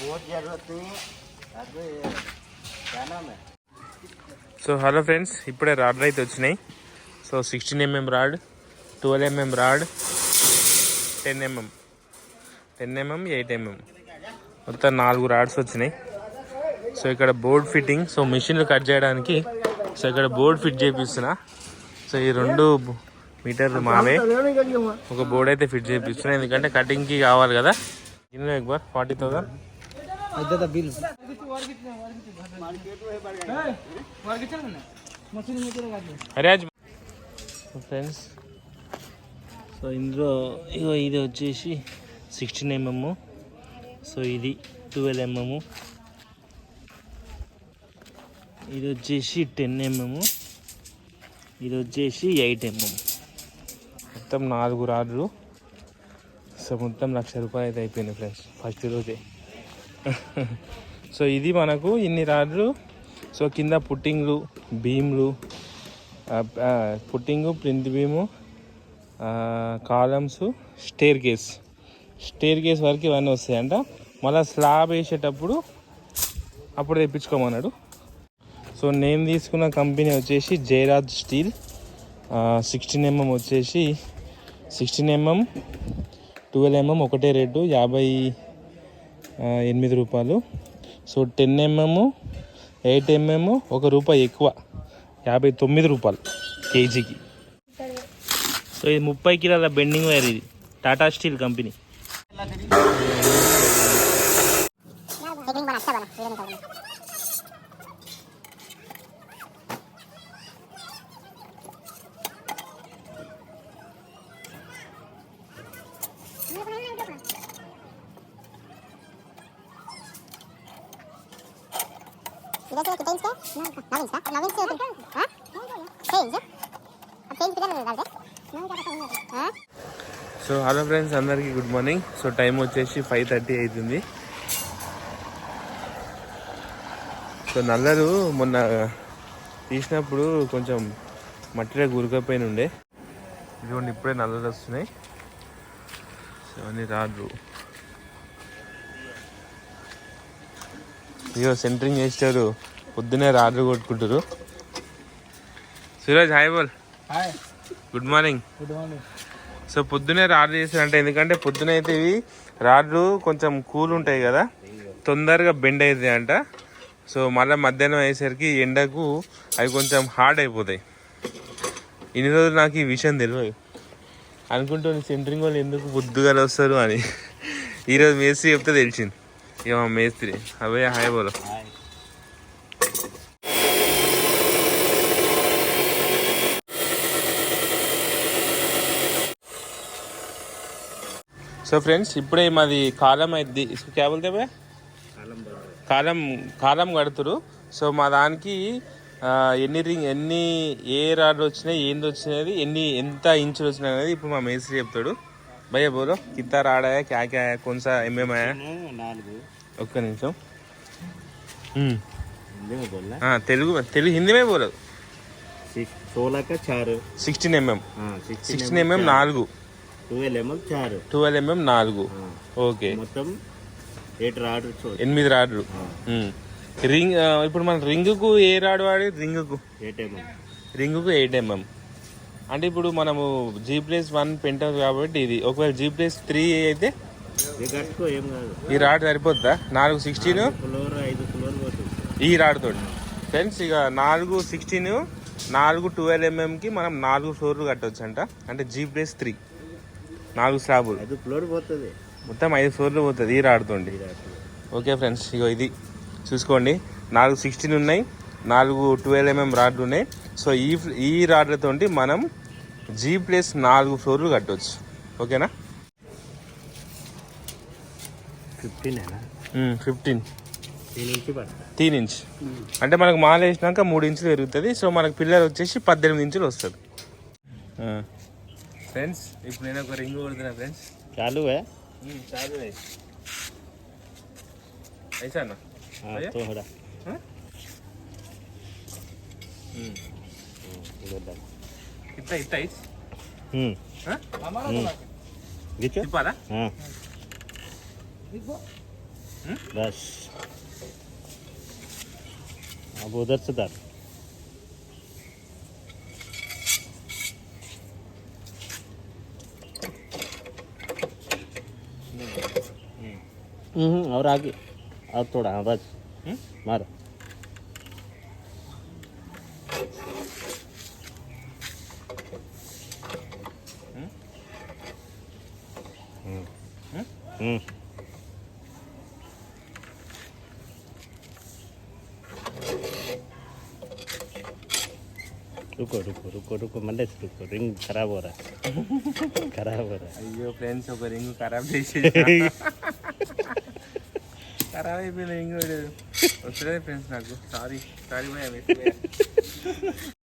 बहुत जरूरत नहीं है अभी क्या नाम है సో హలో ఫ్రెండ్స్ ఇప్పుడే రాడ్లు అయితే వచ్చినాయి so sixteen MM rod twelve MM rod ten MM ten MM eight MM మొత్తం నాలుగు రాడ్స్ వచ్చినాయి సో ఇక్కడ బోర్డ్ ఫిట్టింగ్ సో మిషన్లు కట్ చేయడానికి సో ఇక్కడ బోర్డ్ ఫిట్ చేపిస్తున్నా సో ఈ రెండు మీటర్లు మావే ఒక బోర్డ్ అయితే ఫిట్ చేపిస్తున్నా ఎందుకంటే కటింగ్కి కావాలి కదా ఇన్నో ఎక్బార్ ఫార్టీ థౌసండ్ పెద్ద బిల్. ఫ్రెండ్స్ సో ఇందులో ఇగో ఇది వచ్చేసి సిక్స్టీన్ ఎంఎమ్ సో ఇది ట్వెల్వ్ ఎంఎమ్ ఇది వచ్చేసి టెన్ ఎంఎమ్ ఇది వచ్చేసి ఎయిట్ ఎంఎం మొత్తం నాలుగు రాడ్లు. సో మొత్తం లక్ష రూపాయలు అయితే అయిపోయినాయి ఫ్రెండ్స్ ఫస్ట్ రోజే. సో ఇది మనకు ఇన్ని రాడ్లు. సో కింద పుట్టింగ్లు బీమ్లు footing plinth beam columns staircase. Staircase వరకు ఇవన్నీ వస్తాయంట. మళ్ళీ స్లాబ్ వేసేటప్పుడు అప్పుడు తెప్పించుకోమన్నాడు. సో నేను తీసుకున్న కంపెనీ వచ్చేసి జయరాజ్ స్టీల్. సిక్స్టీన్ ఎంఎం వచ్చేసి సిక్స్టీన్ ఎంఎం ట్వెల్వ్ ఎంఎం ఒకటే రేటు యాభై ఎనిమిది రూపాయలు. So ten MM eight MM ఒక రూపాయి ఎక్కువ. యాభై తొమ్మిది రూపాయలు కేజీకి. సో ఇది ముప్పై కిలోల బెండింగ్ వైర్ ఇది. Tata steel company. So hello friends అందరికీ గుడ్ మార్నింగ్ సో టైం వచ్చేసి ఫైవ్ థర్టీ అవుతుంది సో నల్లరు మొన్న తీసినప్పుడు కొంచెం మట్టిలో గురికపోయిన ఉండే ఇదిగోండి ఇప్పుడే నల్లరు వస్తున్నాయి. సో అన్నీ రాదు. ఇదిగో సెంటరింగ్ చేసారు పొద్దునే రాడ్లు కొట్టుకుంటారు సురేష్ హాయ్ బోల్. Hi. Good morning. Good morning. So పొద్దునే రాడ్లు చేసారంటే ఎందుకంటే పొద్దున అయితే ఇవి రాడ్లు కొంచెం కూల్ ఉంటాయి కదా తొందరగా బెండ్ అవుతాయి అంట సో మళ్ళీ మధ్యాహ్నం అయ్యేసరికి ఎండకు అవి కొంచెం హార్డ్ అయిపోతాయి. ఇన్ని రోజులు నాకు ఈ విషయం తెలియదు అనుకుంటుంది సెంటరింగ్ వాళ్ళు ఎందుకు బుద్ధిగా వస్తారు అని ఈరోజు మేసి చెప్తే తెలిసింది. ఇక మా మేస్త్రి అవే హాయ్ బోలో సో ఫ్రెండ్స్ ఇప్పుడే మాది కాలం అయింది క్యాబుల్ బోల్తే భయ్యా? కాలం కాలం కడుతురు సో మా దానికి ఎన్ని రింగ్ ఎన్ని ఏ రాడ్లు వచ్చినాయి ఏంది వచ్చినది ఎన్ని ఎంత ఇంచులు వచ్చినాయి అనేది ఇప్పుడు మా మేస్త్రి చెప్తాడు. భయ్యా బోలో కిత్తా రాడా క్యా క్యా కొంసా ఎంఏమయా నాలుగు ఒక్క నిమిషం తెలుగు తెలుగు హిందీమే బోలో సోలాక చారు సిక్స్టీన్ ఎంఎం సిక్స్టీన్ ఎంఎం నాలుగు ట్వెల్వ్ ఎంఎం చారు ట్వెల్వ్ ఎంఎం నాలుగు ఓకే మొత్తం ఎయిట్ రాడ్ ఎనిమిది రాడ్లు రింగ్ ఇప్పుడు మనం రింగ్కు ఏ రాడ్ వాడి రింగ్కు ఎయిట్ ఎంఎం రింగ్కు ఎయిట్ ఎంఎం అంటే ఇప్పుడు మనము జీ ప్లేస్ వన్ పెంటాం కాబట్టి ఇది. ఒకవేళ జీ ప్లేస్ త్రీ అయితే ఈ రాడ్ సరిపోద్దా? నాలుగు సిక్స్టీన్ ఈ రాడ్ తోటి. ఫ్రెండ్స్ ఇక నాలుగు సిక్స్టీన్ నాలుగు ట్వెల్వ్ ఎంఎంకి మనం నాలుగు ఫ్లోర్లు కట్టవచ్చు అంట అంటే జీ ప్లేస్ త్రీ నాలుగు స్లాబులు ఐదు ఫ్లోర్ పోతుంది. మొత్తం ఐదు ఫ్లోర్లు పోతుంది ఈ రాడుతోండి ఓకే ఫ్రెండ్స్ ఇగో ఇది. చూసుకోండి. నాలుగు సిక్స్టీన్ ఉన్నాయి. నాలుగు ట్వెల్వ్ ఎంఎం రాడ్లు ఉన్నాయి. సో ఈ ఈ రాడ్లతోటి మనం జీ ప్లేస్ నాలుగు ఫ్లోర్లు కట్టవచ్చు ఓకేనా? ఫిఫ్టీన్ ఫిఫ్టీన్ ఇంచ్ అంటే మనకు మాల వేసినాక మూడు ఇంచులు పెరుగుతుంది సో మనకు పిల్లలు వచ్చేసి పద్దెనిమిది ఇంచులు వస్తుంది. ఫ్రెండ్స్ ఇప్పుడు నేను ఒక రింగ్ కొడుతున్నా ఫ్రెండ్స్ చాలు చాలు వేసానా इतना इस हम्म हाँ देखो रहा हाँ हम्म बस अब उधर से और आगे अब थोड़ा हाँ बस मारा Hum. रुको रुको रुको रुको मंडे रुको रिंग खराब हो रहा है खराब हो रहा है अयो फ्रेंड्स होकर रिंग खराब जैसे खराब है भी रिंग उसने फ्रेंड्स ना को सॉरी सॉरी मैं मिस गया